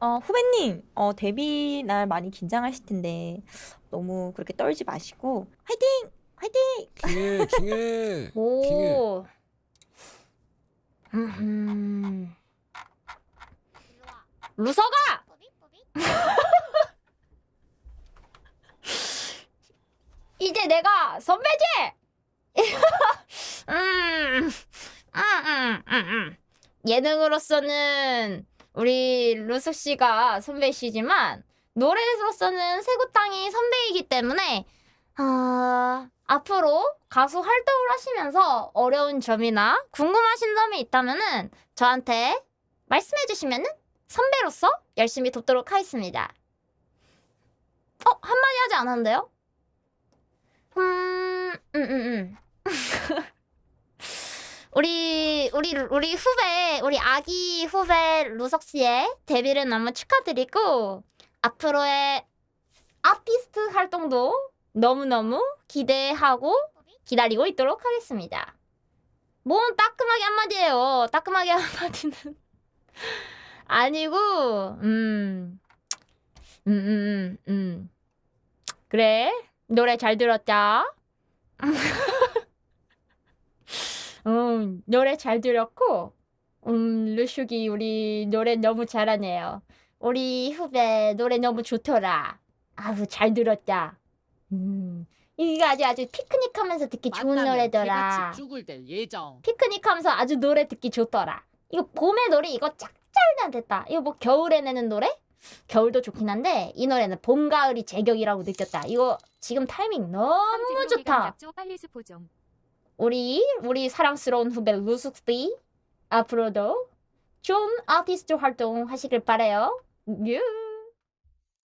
어, 후배님, 어, 데뷔 날 많이 긴장하실 텐데 너무 그렇게 떨지 마시고 화이팅! 화이팅! 킹해 킹해 오. 음. 루서가! 이제 내가 선배지! 음, 음, 음, 음, 음. 예능으로서는 우리 루스 씨가 선배시지만 노래로서는 세구땅이 선배이기 때문에 아, 앞으로 가수 활동을 하시면서 어려운 점이나 궁금하신 점이 있다면은 저한테 말씀해 주시면은 선배로서 열심히 돕도록 하겠습니다. 어, 한마디 하지 않았는데요? 음, 음, 음, 음. 우리, 우리, 우리 후배, 우리 아기 후배 루석 씨의 데뷔를 너무 축하드리고, 앞으로의 아티스트 활동도 너무너무 기대하고 기다리고 있도록 하겠습니다. 뭔 따끔하게 한마디예요. 따끔하게 한마디는 아니고, 음, 음, 음, 음, 음. 그래, 노래 잘 들었자. 음, 노래 잘 들었고, 음, 루슈기 우리 노래 너무 잘하네요. 우리 후배 노래 너무 좋더라. 아우, 잘 들었다. 음, 이거 아주 아주 피크닉 하면서 듣기 좋은 만나면 노래더라. 개같이 죽을 될 예정. 피크닉 하면서 아주 노래 듣기 좋더라. 이거 봄의 노래 이거 짝짤나 됐다. 이거 뭐 겨울에 내는 노래? 겨울도 좋긴 한데 이 노래는 봄 가을이 제격이라고 느꼈다. 이거 지금 타이밍 너무 좋다. 빨리 스포 좀. 우리 우리 사랑스러운 후배 루스티 앞으로도 좋은 아티스트 활동 하시길 바래요. 유.